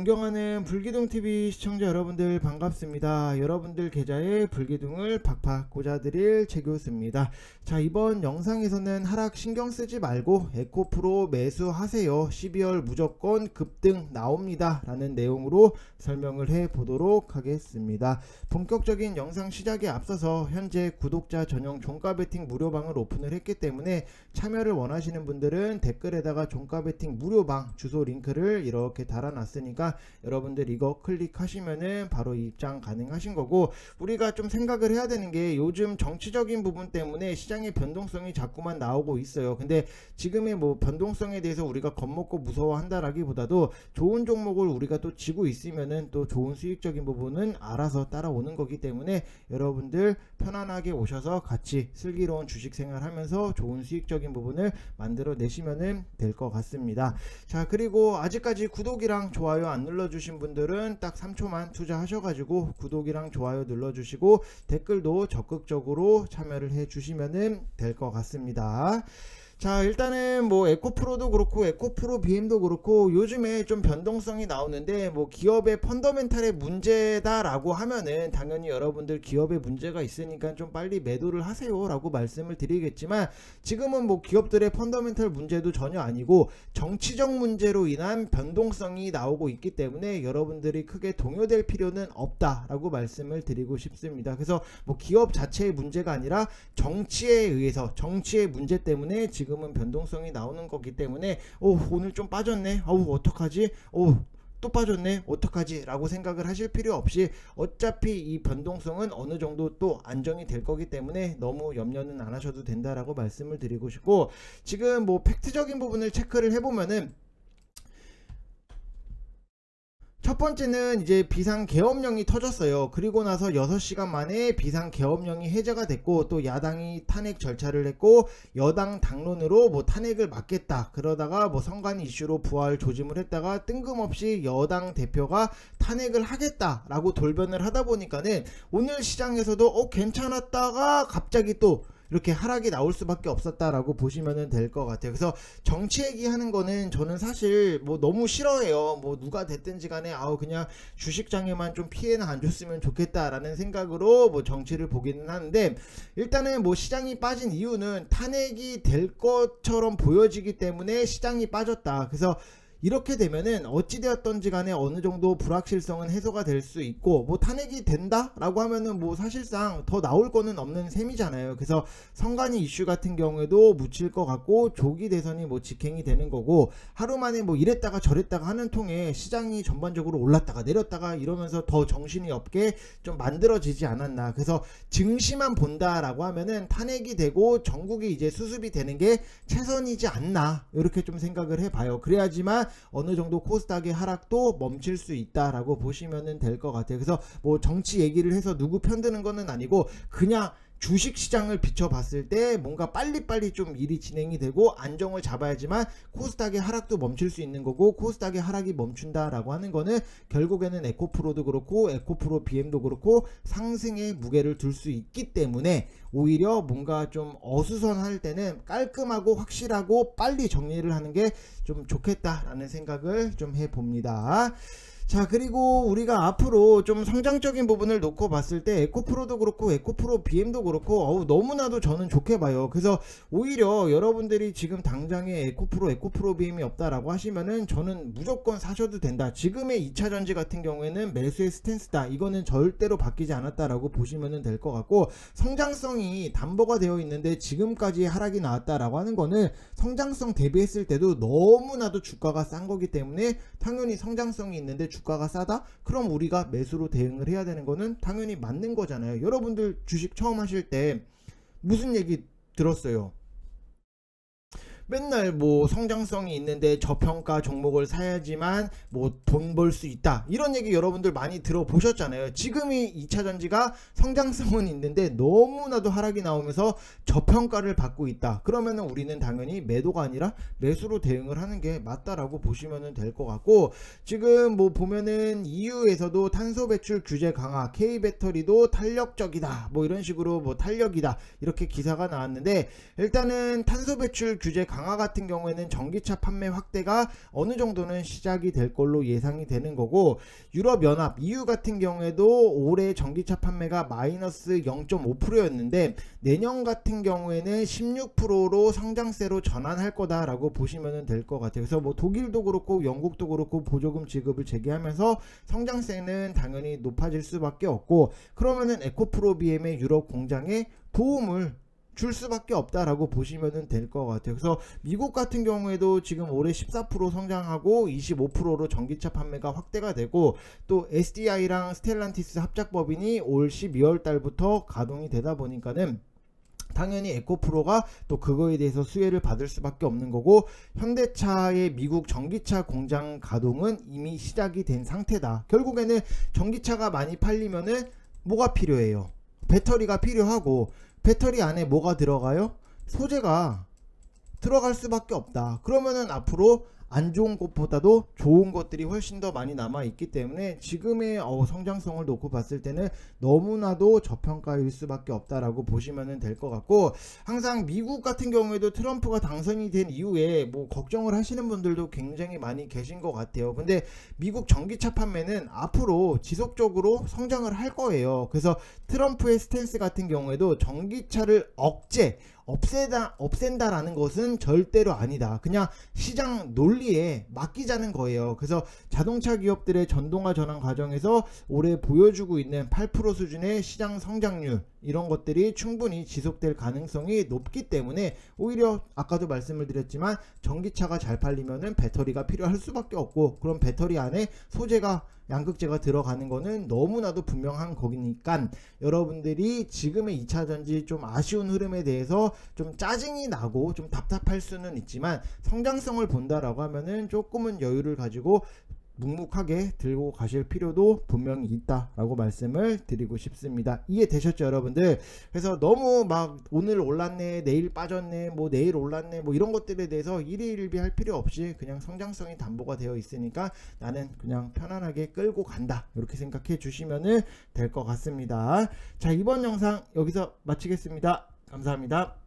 존경하는 불기둥TV 시청자 여러분들 반갑습니다. 여러분들 계좌에 불기둥을 팍팍 꽂아드릴 최교수입니다. 자, 이번 영상에서는 하락 신경 쓰지 말고 에코프로 매수하세요. 12월 무조건 급등 나옵니다. 라는 내용으로 설명을 해 보도록 하겠습니다. 본격적인 영상 시작에 앞서서 현재 구독자 전용 종가 베팅 무료방을 오픈을 했기 때문에 참여를 원하시는 분들은 댓글에다가 종가 베팅 무료방 주소 링크를 이렇게 달아놨으니까 여러분들 이거 클릭하시면은 바로 입장 가능하신 거고 우리가 좀 생각을 해야 되는 게 요즘 정치적인 부분 때문에 시장의 변동성이 자꾸만 나오고 있어요. 근데 지금의 뭐 변동성에 대해서 우리가 겁먹고 무서워한다라기보다도 좋은 종목을 우리가 또 지고 있으면은 또 좋은 수익적인 부분은 알아서 따라오는 거기 때문에 여러분들 편안하게 오셔서 같이 슬기로운 주식 생활하면서 좋은 수익적인 부분을 만들어 내시면은 될 것 같습니다. 자 그리고 아직까지 구독이랑 좋아요 안 눌러주신 분들은 딱 3초만 투자하셔가지고 구독이랑 좋아요 눌러주시고 댓글도 적극적으로 참여를 해주시면은 될것 같습니다. 자 일단은 뭐 에코프로도 그렇고 에코프로 BM도 그렇고 요즘에 좀 변동성이 나오는데 뭐 기업의 펀더멘탈의 문제다라고 하면은 당연히 여러분들 기업의 문제가 있으니까 좀 빨리 매도를 하세요라고 말씀을 드리겠지만 지금은 뭐 기업들의 펀더멘탈 문제도 전혀 아니고 정치적 문제로 인한 변동성이 나오고 있기 때문에 여러분들이 크게 동요될 필요는 없다라고 말씀을 드리고 싶습니다. 그래서 뭐 기업 자체의 문제가 아니라 정치에 의해서 정치의 문제 때문에 지금 은 변동성이 나오는 거기 때문에 오 오늘 좀 빠졌네. 어우 어떡하지? 오 또 빠졌네 어떡하지 라고 생각을 하실 필요 없이 어차피 이 변동성은 어느 정도 또 안정이 될 거기 때문에 너무 염려는 안 하셔도 된다라고 말씀을 드리고 싶고 지금 뭐 팩트적인 부분을 체크를 해보면은 첫 번째는 이제 비상 계엄령이 터졌어요. 그리고 나서 6시간 만에 비상 계엄령이 해제가 됐고 또 야당이 탄핵 절차를 했고 여당 당론으로 뭐 탄핵을 막겠다. 그러다가 뭐 선관 이슈로 부활 조짐을 했다가 뜬금없이 여당 대표가 탄핵을 하겠다라고 돌변을 하다 보니까는 오늘 시장에서도 어 괜찮았다가 갑자기 또 이렇게 하락이 나올 수밖에 없었다라고 보시면 될 것 같아요. 그래서 정치 얘기하는 거는 저는 사실 뭐 너무 싫어해요. 뭐 누가 됐든지 간에 아우 그냥 주식장에만 좀 피해는 안 줬으면 좋겠다라는 생각으로 뭐 정치를 보기는 하는데 일단은 뭐 시장이 빠진 이유는 탄핵이 될 것처럼 보여지기 때문에 시장이 빠졌다. 그래서 이렇게 되면은 어찌되었던지 간에 어느 정도 불확실성은 해소가 될 수 있고 뭐 탄핵이 된다라고 하면은 뭐 사실상 더 나올 거는 없는 셈이잖아요. 그래서 선관위 이슈 같은 경우에도 묻힐 것 같고 조기 대선이 뭐 직행이 되는 거고 하루 만에 뭐 이랬다가 저랬다가 하는 통에 시장이 전반적으로 올랐다가 내렸다가 이러면서 더 정신이 없게 좀 만들어지지 않았나. 그래서 증시만 본다라고 하면은 탄핵이 되고 전국이 이제 수습이 되는 게 최선이지 않나. 이렇게 좀 생각을 해봐요. 그래야지만 어느 정도 코스닥의 하락도 멈출 수 있다라고 보시면 될 것 같아요. 그래서 뭐 정치 얘기를 해서 누구 편드는 거는 아니고 그냥 주식 시장을 비춰봤을 때 뭔가 빨리빨리 좀 일이 진행이 되고 안정을 잡아야지만 코스닥의 하락도 멈출 수 있는 거고 코스닥의 하락이 멈춘다라고 하는 거는 결국에는 에코프로도 그렇고 에코프로 BM도 그렇고 상승의 무게를 둘 수 있기 때문에 오히려 뭔가 좀 어수선할 때는 깔끔하고 확실하고 빨리 정리를 하는 게 좀 좋겠다라는 생각을 좀 해봅니다. 자 그리고 우리가 앞으로 좀 성장적인 부분을 놓고 봤을 때 에코프로도 그렇고 에코프로 BM도 그렇고 어우 너무나도 저는 좋게 봐요. 그래서 오히려 여러분들이 지금 당장에 에코프로 에코프로 BM이 없다라고 하시면은 저는 무조건 사셔도 된다. 지금의 2차 전지 같은 경우에는 매수의 스탠스다. 이거는 절대로 바뀌지 않았다라고 보시면 될것 같고 성장성이 담보가 되어 있는데 지금까지 하락이 나왔다라고 하는 거는 성장성 대비했을 때도 너무나도 주가가 싼 거기 때문에 당연히 성장성이 있는데 주 가가 싸다? 그럼 우리가 매수로 대응을 해야 되는 거는 당연히 맞는 거잖아요. 여러분들 주식 처음 하실 때 무슨 얘기 들었어요? 맨날 뭐 성장성이 있는데 저평가 종목을 사야지만 뭐 돈 벌 수 있다. 이런 얘기 여러분들 많이 들어보셨잖아요. 지금이 2차전지가 성장성은 있는데 너무나도 하락이 나오면서 저평가를 받고 있다. 그러면은 우리는 당연히 매도가 아니라 매수로 대응을 하는 게 맞다라고 보시면 될 것 같고 지금 뭐 보면은 EU에서도 탄소 배출 규제 강화 K 배터리도 탄력적이다. 뭐 이런 식으로 뭐 탄력이다. 이렇게 기사가 나왔는데 일단은 탄소 배출 규제 강화 강화 같은 경우에는 전기차 판매 확대가 어느 정도는 시작이 될 걸로 예상이 되는 거고 유럽 연합 EU 같은 경우에도 올해 전기차 판매가 마이너스 0.5%였는데 내년 같은 경우에는 16%로 성장세로 전환할 거다라고 보시면 될 것 같아요. 그래서 뭐 독일도 그렇고 영국도 그렇고 보조금 지급을 재개하면서 성장세는 당연히 높아질 수밖에 없고 그러면은 에코프로 BM의 유럽 공장에 도움을 줄 수밖에 없다라고 보시면 될 것 같아요. 그래서 미국 같은 경우에도 지금 올해 14% 성장하고 25%로 전기차 판매가 확대가 되고 또 SDI랑 스텔란티스 합작 법인이 올 12월 달부터 가동이 되다 보니까는 당연히 에코프로가 또 그거에 대해서 수혜를 받을 수밖에 없는 거고 현대차의 미국 전기차 공장 가동은 이미 시작이 된 상태다. 결국에는 전기차가 많이 팔리면은 뭐가 필요해요? 배터리가 필요하고 배터리 안에 뭐가 들어가요? 소재가 들어갈 수밖에 없다. 그러면은 앞으로 안 좋은 것보다도 좋은 것들이 훨씬 더 많이 남아 있기 때문에 지금의 어, 성장성을 놓고 봤을 때는 너무나도 저평가일 수밖에 없다라고 보시면 될 것 같고 항상 미국 같은 경우에도 트럼프가 당선이 된 이후에 뭐 걱정을 하시는 분들도 굉장히 많이 계신 것 같아요. 근데 미국 전기차 판매는 앞으로 지속적으로 성장을 할 거예요. 그래서 트럼프의 스탠스 같은 경우에도 전기차를 억제 없애다 없앤다라는 것은 절대로 아니다. 그냥 시장 논리 에 맡기자는 거예요. 그래서 자동차 기업들의 전동화 전환 과정에서 올해 보여주고 있는 8% 수준의 시장 성장률 이런 것들이 충분히 지속될 가능성이 높기 때문에 오히려 아까도 말씀을 드렸지만 전기차가 잘 팔리면은 배터리가 필요할 수밖에 없고 그럼 배터리 안에 소재가 양극재가 들어가는 거는 너무나도 분명한 거기니까 여러분들이 지금의 2차 전지 좀 아쉬운 흐름에 대해서 좀 짜증이 나고 좀 답답할 수는 있지만 성장성을 본다라고 하면은 조금은 여유를 가지고 묵묵하게 들고 가실 필요도 분명히 있다라고 말씀을 드리고 싶습니다. 이해되셨죠, 여러분들? 그래서 너무 막 오늘 올랐네, 내일 빠졌네, 뭐 내일 올랐네, 뭐 이런 것들에 대해서 일희일비할 필요 없이 그냥 성장성이 담보가 되어 있으니까 나는 그냥 편안하게 끌고 간다. 이렇게 생각해 주시면 될것 같습니다. 자, 이번 영상 여기서 마치겠습니다. 감사합니다.